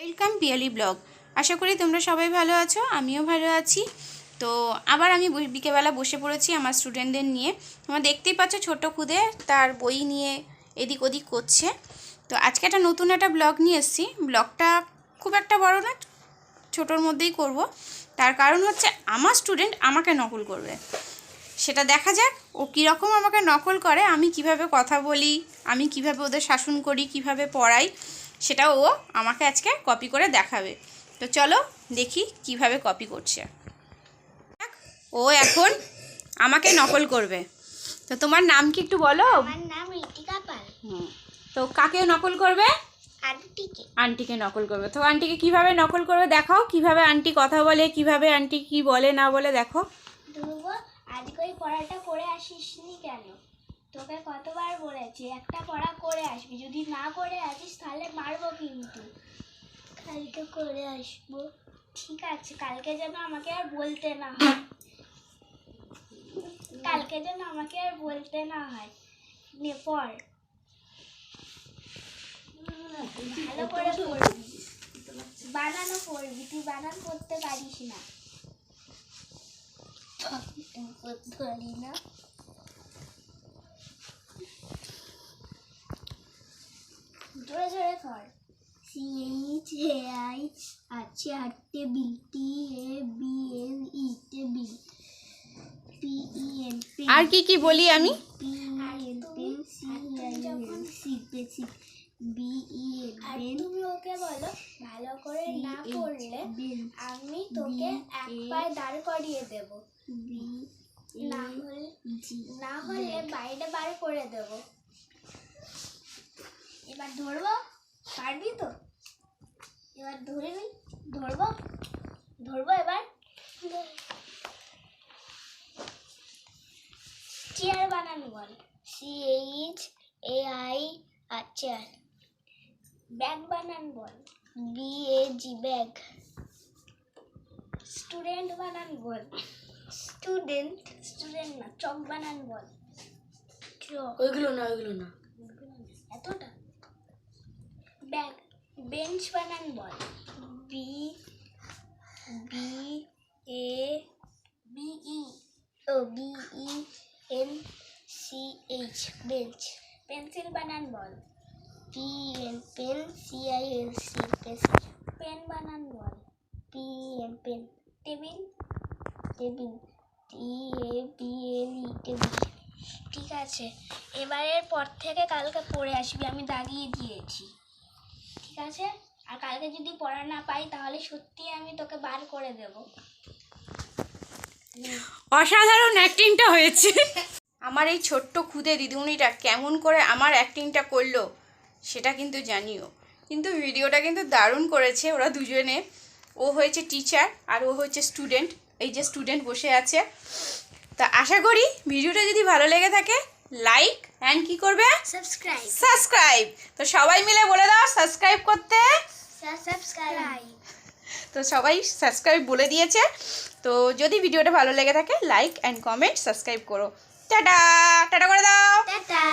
Welcome Piyali blog. আশা করি তোমরা সবাই ভালো আছো, আমিও ভালো আছি। তো আবার আমি বিকেলবেলা বসে পড়েছি আমার স্টুডেন্টদের নিয়ে। তোমরা দেখতেই পাচ্ছ ছোট খুদে তার বই নিয়ে এদিক ওদিক করছে। তো আজকে একটা নতুন একটা ব্লগ নিয়ে এসেছি। ব্লগটা খুব একটা বড় না, ছোটোর মধ্যেই করব। তার কারণ হচ্ছে আমার স্টুডেন্ট আমাকে নকল করবে। সেটা দেখা যাক, ও কীরকম আমাকে নকল করে, আমি কীভাবে কথা বলি, আমি কীভাবে ওদের শাসন করি, কীভাবে পড়াই। সেটা ও আমাকে আজকে কপি করে দেখাবে। তো চলো দেখি কীভাবে কপি করছে। ও এখন আমাকে নকল করবে। তো তোমার নাম কি একটু বলো? আমার নাম ঋতিকা পাল। হুম। তো কাকে নকল করবে? আন্টিকে। আন্টিকে নকল করবে। তো আন্টিকে কীভাবে নকল করবে দেখাও? কীভাবে আন্টি কথা বলে? কীভাবে আন্টি কি বলে না বলে দেখো। আজকে পড়াটা করে আসিসনি কেন? তোকে কতবার বলেছি, একটা পড়া করে আসবি, যদি না করে আসিস তাহলে মারবো কিন্তু। কালকে করে আসব। ঠিক আছে, কালকে যেন আমাকে আর বলতে না হয়। কালকে যেন আমাকে আর বলতে না হয়। নে, পড়। ভালো করে পড়বি। বানানো পড়বি, তুই বানান করতে পারিস না। পারি না জোরে জোরে কর C H A I R table T A B L E table P E N pen আর কি কি বলি আমি? P E N pen C I N C basic B E N pen তুমি ওকে বলো ভালো করে না পড়লে আমি তোকে এক পায়ে দাঁড় করিয়ে দেব বি না হলে না হলে বাইরে বার করে দেব এবার ধরবো? পারবি তো? এবার ধরবি ধরবো? ধরবো এবার? চেয়ার বানানো বল? C H A I R chair bag বানান বল। B A G bag. Student বানান বল। স্টুডেন্ট স্টুডেন্ট না চক বানান বল। ওইগুলো না ওইগুলো না। এতটা? ব্যাগ বেঞ্চ বানান বল। B B A B E O B E N C H bench pencil বানান বল P N pen C I L C pencil pen বানান বল P N pen table table T A B L E table ঠিক আছে। এবারের পর থেকে কালকে পড়ে আসবি, আমি দাগিয়ে দিয়েছি। ঠিক আছে? আর কালকে যদি পড়া না পাই তাহলে সত্যি আমি তোকে বার করে দেব। অসাধারণ অ্যাক্টিংটা হয়েছে। আমার এই ছোট্ট খুদে দিদিমণিটা কেমন করে আমার অ্যাক্টিংটা করল সেটা কিন্তু জানিও। কিন্তু ভিডিওটা কিন্তু দারুণ করেছে ওরা দুজনে। ও হয়েছে টিচার আর ও হচ্ছে স্টুডেন্ট এই যে স্টুডেন্ট বসে আছে। তা আশা করি ভিডিওটা যদি ভালো লেগে থাকে লাইক অ্যান্ড কি করবে? সাবস্ক্রাইব সাবস্ক্রাইব তো সবাই মিলে বলে দাও সাবস্ক্রাইব করতে। সাবস্ক্রাইব তো সবাই সাবস্ক্রাইব বলে দিয়েছে। তো যদি ভিডিওটা ভালো লেগে থাকে লাইক অ্যান্ড কমেন্ট সাবস্ক্রাইব করো। টাটা! টাটা করে দাও! টাটা!